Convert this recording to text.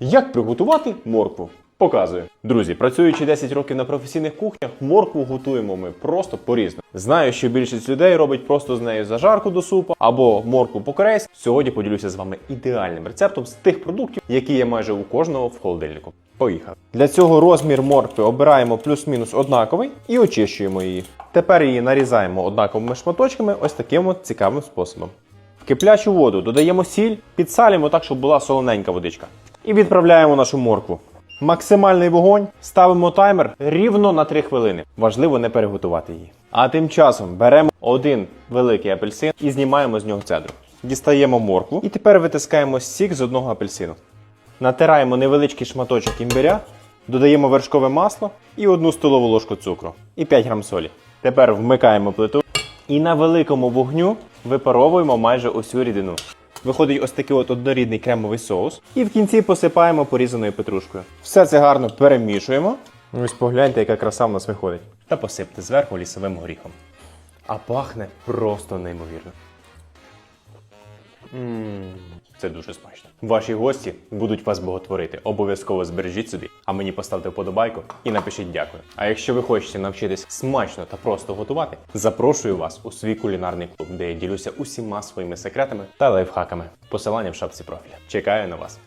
Як приготувати моркву? Показую. Друзі, працюючи 10 років на професійних кухнях, моркву готуємо ми просто по-різному. Знаю, що більшість людей робить просто з нею зажарку до супу або моркву по-корейськи. Сьогодні поділюся з вами ідеальним рецептом з тих продуктів, які є майже у кожного в холодильнику. Поїхали. Для цього розмір моркви обираємо плюс-мінус однаковий і очищуємо її. Тепер її нарізаємо однаковими шматочками ось таким от цікавим способом. В киплячу воду додаємо сіль, підсалюємо так, щоб була солоненька водичка. І відправляємо нашу моркву. Максимальний вогонь, ставимо таймер рівно на 3 хвилини. Важливо не переготувати її. А тим часом беремо один великий апельсин і знімаємо з нього цедру. Дістаємо моркву і тепер витискаємо сік з одного апельсину. Натираємо невеличкий шматочок імбиря, додаємо вершкове масло і одну столову ложку цукру і 5 грам солі. Тепер вмикаємо плиту і на великому вогню випаровуємо майже усю рідину. Виходить ось такий от однорідний кремовий соус. І в кінці посипаємо порізаною петрушкою. Все це гарно перемішуємо. Ось погляньте, яка краса в нас виходить. Та посипте зверху лісовим горіхом. А пахне просто неймовірно. Мм, це дуже смачно. Ваші гості будуть вас боготворити. Обов'язково збережіть собі, а мені поставте вподобайку і напишіть дякую. А якщо ви хочете навчитись смачно та просто готувати, запрошую вас у свій кулінарний клуб, де я ділюся усіма своїми секретами та лайфхаками. Посилання в шапці профіля. Чекаю на вас.